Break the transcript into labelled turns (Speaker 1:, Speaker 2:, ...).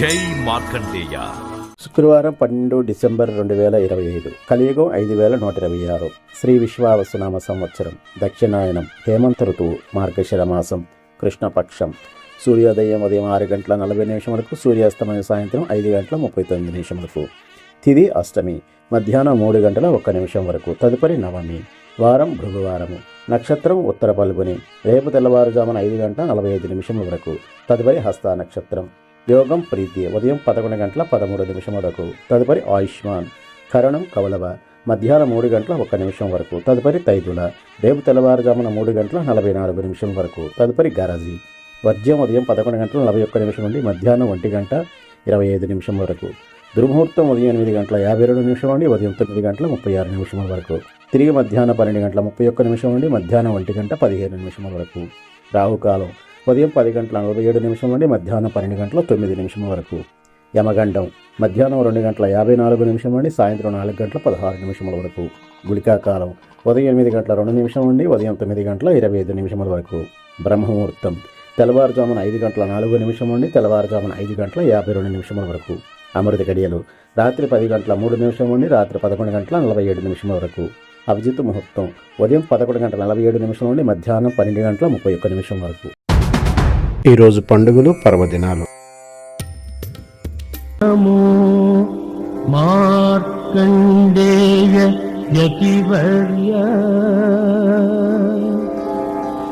Speaker 1: జై మార్కండేయ.
Speaker 2: శుక్రవారం పన్నెండు డిసెంబర్ రెండు వేల ఇరవై ఐదు. కలియుగం ఐదు వేల నూట ఇరవై ఆరు. శ్రీ విశ్వావసునామ సంవత్సరం. దక్షిణాయనం. హేమంత ఋతువు. మార్గశిర మాసం. కృష్ణపక్షం. సూర్యోదయం ఉదయం ఆరు గంటల నలభై నిమిషములకు సూర్యాస్తమయం సాయంత్రం ఐదు గంటల ముప్పై తొమ్మిది నిమిషములకు. తిది అష్టమి. మధ్యాహ్నం మూడు గంటల ఒక్క నిమిషం వరకు. తదుపరి నవమి. వారం భృగువారము నక్షత్రం ఉత్తర పల్గుని. రేపు తెల్లవారుజామున ఐదు గంటల నలభై ఐదు నిమిషముల వరకు. తదుపరి హస్త నక్షత్రం. యోగం ప్రీతి. ఉదయం పదకొండు గంటల పదమూడు నిమిషం వరకు. తదుపరి ఆయుష్మాన్. కరణం కవలవ. మధ్యాహ్నం మూడు గంటల ఒక్క నిమిషం వరకు. తదుపరి తైదుల. రేపు తెల్లవారుజామున మూడు గంటల నలభై నాలుగు నిమిషం వరకు. తదుపరి గరజీ. వర్జ్యం ఉదయం పదకొండు గంటల నలభై ఒక్క నిమిషం నుండి మధ్యాహ్నం ఒంటి గంట ఇరవై ఐదు నిమిషం వరకు. దుర్ముహూర్తం ఉదయం ఎనిమిది గంటల యాభై రెండు నిమిషం నుండి ఉదయం తొమ్మిది గంటల ముప్పై ఆరు నిమిషం వరకు. తిరిగి మధ్యాహ్నం పన్నెండు గంటల ముప్పై ఒక్క నిమిషం నుండి మధ్యాహ్నం ఒంటి గంట పదిహేను నిమిషముల వరకు. రాహుకాలం. ఉదయం పది గంటల నలభై ఏడు నిమిషం నుండి మధ్యాహ్నం పన్నెండు గంటల తొమ్మిది నిమిషం వరకు. యమగండం మధ్యాహ్నం రెండు గంటల యాభై నాలుగు నిమిషం నుండి సాయంత్రం నాలుగు గంటల పదహారు నిమిషముల వరకు. గుళికాకాలం ఉదయం ఎనిమిది గంటల రెండు నిమిషం నుండి ఉదయం తొమ్మిది గంటల ఇరవై ఐదు నిమిషముల వరకు. బ్రహ్మముహూర్తం తెల్లవారుజామున ఐదు గంటల నాలుగు నిమిషం నుండి తెల్లవారుజామున ఐదు గంటల యాభై రెండు నిమిషముల వరకు. అమృత గడియలు రాత్రి పది గంటల మూడు నిమిషం నుండి రాత్రి పదకొండు గంటల నలభై ఏడు నిమిషముల వరకు. అభిజిత్ ముహూర్తం ఉదయం పదకొండు గంటల నలభై ఏడు నిమిషం నుండి మధ్యాహ్నం పన్నెండు గంటల ముప్పై ఒక్క నిమిషం వరకు.
Speaker 3: ఈరోజు పండుగలు పర్వదినాలు.
Speaker 4: మార్కండేయ యతివర్య